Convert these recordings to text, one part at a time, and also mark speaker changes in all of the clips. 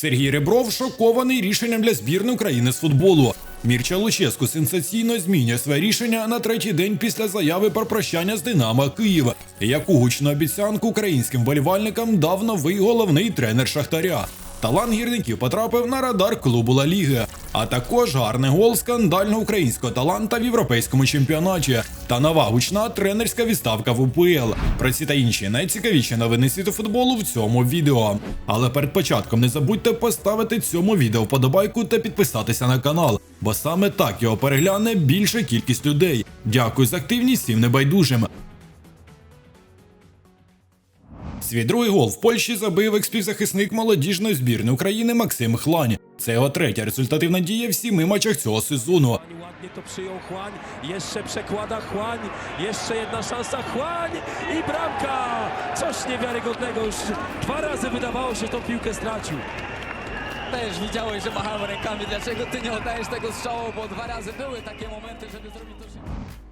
Speaker 1: Сергій Ребров шокований рішенням для збірної України з футболу. Мірча Луческу сенсаційно змінює своє рішення на третій день після заяви про прощання з Динамо Києва, яку гучну обіцянку українським болівальникам дав новий головний тренер Шахтаря. Талант гірників потрапив на радар клубу Ла Ліги, а також гарний гол скандального українського таланта в європейському чемпіонаті та нова гучна тренерська відставка в УПЛ. Про ці та інші найцікавіші новини світу футболу в цьому відео. Але перед початком не забудьте поставити цьому відео вподобайку та підписатися на канал, бо саме так його перегляне більша кількість людей. Дякую за активність всім небайдужим. Свій другий гол в Польщі забив експівзахисник молодіжної збірної України Максим Хлань. Це його третя результативна дія в сіми матчах цього сезону.
Speaker 2: Ładnie to przyjął Chłań, jeszcze przekłada Chłań, jeszcze jedna szansa Chłań i bramka! Coś niewiarygodnego, już dwa razy wydawało się, że tą piłkę stracił.
Speaker 3: Też widziałeś, że machałem rękami, dlaczego ty nie oddajesz tego strzału, bo dwa razy były takie momenty, żeby zrobić to szybko.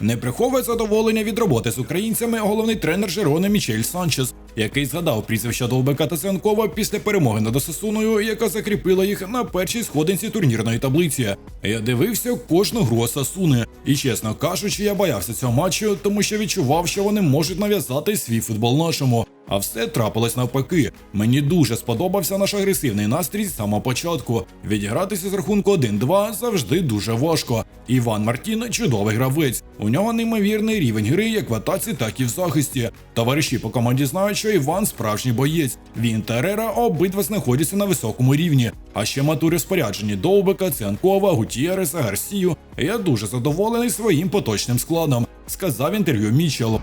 Speaker 1: Не приховує задоволення від роботи з українцями головний тренер Жерона Мічель Санчес, який згадав прізвища Долбека та Ценкова після перемоги над Осасуною, яка закріпила їх на першій сходинці турнірної таблиці. Я дивився кожну гру Осасуни, і чесно кажучи, я боявся цього матчу, тому що відчував, що вони можуть нав'язати свій футбол нашому. А все трапилось навпаки. Мені дуже сподобався наш агресивний настрій з самого початку. Відігратися з рахунку 1-2 завжди дуже важко. Іван Мартін чудовий гравець. У нього неймовірний рівень гри як в атаці, так і в захисті. Товариші по команді знають, що Іван справжній боєць. Він та Ерера обидва знаходяться на високому рівні. А ще матури споряджені Довбика, Цянкова, Гутієреса, Гарсію. Я дуже задоволений своїм поточним складом, сказав інтерв'ю Мічел.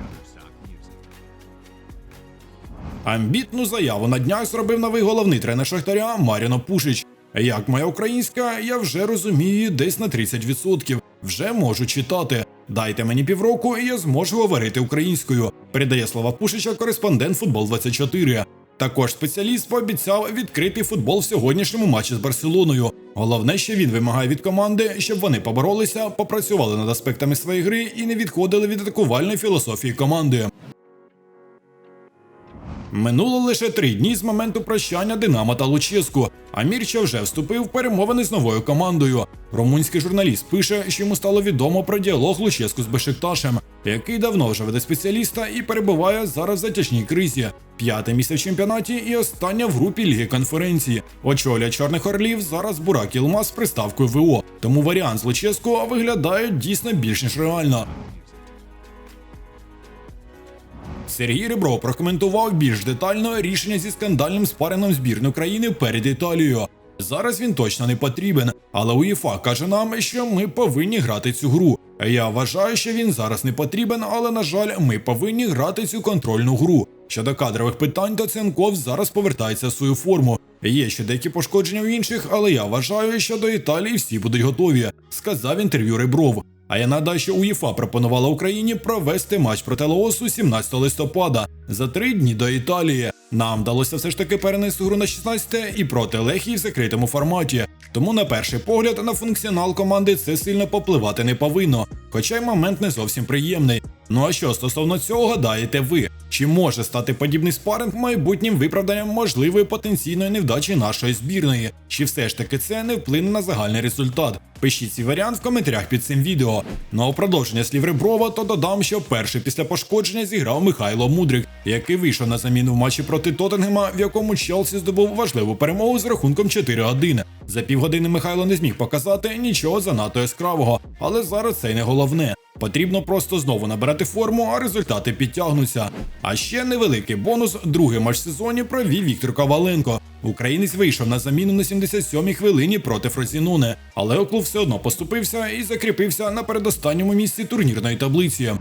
Speaker 1: Амбітну заяву на днях зробив новий головний тренер Шахтаря Маріно Пушич. Як моя українська, я вже розумію десь на 30%. Вже можу читати. Дайте мені півроку, і я зможу говорити українською. Передає слова Пушича кореспондент Футбол 24 Також спеціаліст пообіцяв відкрити футбол в сьогоднішньому матчі з Барселоною. Головне, що він вимагає від команди, щоб вони поборолися, попрацювали над аспектами своєї гри і не відходили від атакувальної філософії команди. Минуло лише три дні з моменту прощання Динамо та Луческу, а Мірча вже вступив в перемовини з новою командою. Румунський журналіст пише, що йому стало відомо про діалог Луческу з Бешикташем, який давно вже веде спеціаліста і перебуває зараз в затяжній кризі. П'яте місце в чемпіонаті і остання в групі Ліги конференції. Очолює Чорних Орлів зараз Бурак Ілмаз з приставкою ВО. Тому варіант з Луческу виглядає дійсно більш ніж реально. Сергій Ребров прокоментував більш детально рішення зі скандальним спареном збірної України перед Італією. Зараз він точно не потрібен, але УЄФА каже нам, що ми повинні грати цю гру. Я вважаю, що він зараз не потрібен, але на жаль, ми повинні грати цю контрольну гру. Щодо кадрових питань, то Ценков зараз повертається в свою форму. Є ще деякі пошкодження у інших, але я вважаю, що до Італії всі будуть готові, сказав інтерв'ю Ребров. А я нагадаю, що УЄФА пропонувала Україні провести матч проти Лаосу 17 листопада за три дні до Італії. Нам вдалося все ж таки перенести гру на 16 і проти Лехії в закритому форматі. Тому на перший погляд на функціонал команди це сильно попливати не повинно, хоча й момент не зовсім приємний. Ну а що стосовно цього гадаєте ви? Чи може стати подібний спаринг майбутнім виправданням можливої потенційної невдачі нашої збірної? Чи все ж таки це не вплине на загальний результат? Пишіть свій варіант в коментарях під цим відео. Ну а у продовження слів Реброва, то додам, що перший після пошкодження зіграв Михайло Мудрик, який вийшов на заміну в матчі проти Тоттенгема, в якому Челсі здобув важливу перемогу з рахунком 4-1. За півгодини Михайло не зміг показати нічого занадто яскравого, але зараз це й не головне. Потрібно просто знову набирати форму, а результати підтягнуться. А ще невеликий бонус. Другий матч сезоні провів Віктор Коваленко. Українець вийшов на заміну на 77-й хвилині проти Фрозінуне, але Оклуб все одно поступився і закріпився на передостанньому місці турнірної таблиці.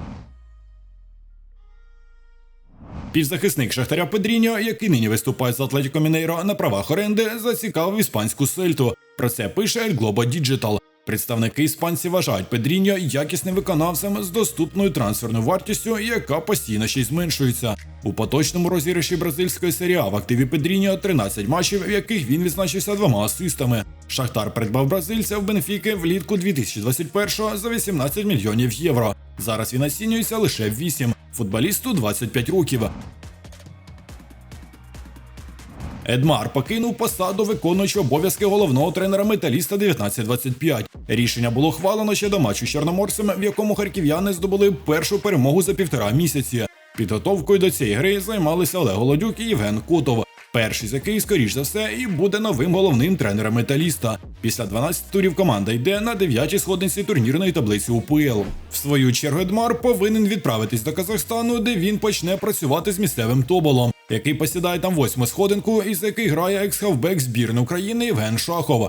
Speaker 1: Півзахисник Шахтаря Педріньо, який нині виступає з Атлетіко Мінейро на правах оренди, зацікавив іспанську сельту. Про це пише El Globo Digital. Представники іспанці вважають Педріньо якісним виконавцем з доступною трансферною вартістю, яка постійно ще й зменшується. У поточному розіграші бразильської серії в активі Педріньо 13 матчів, в яких він відзначився двома асистами. Шахтар придбав бразильця в Бенфіки влітку 2021-го за 18 мільйонів євро. Зараз він оцінюється лише в 8. Футболісту 25 років. Едмар покинув посаду виконуючого обов'язки головного тренера металіста 1925. Рішення було хвалено ще до матчу з Чорноморцем, в якому харків'яни здобули першу перемогу за півтора місяці. Підготовкою до цієї гри займалися Олег Голодюк і Євген Котов. Перший з який, скоріш за все, і буде новим головним тренером металіста. Після 12 турів команда йде на 9-й сходниці турнірної таблиці УПЛ. В свою чергу Едмар повинен відправитись до Казахстану, де він почне працювати з місцевим тоболом, який посідає там восьму сходинку, і за який грає екс-хавбек збірної України Євген Шахов.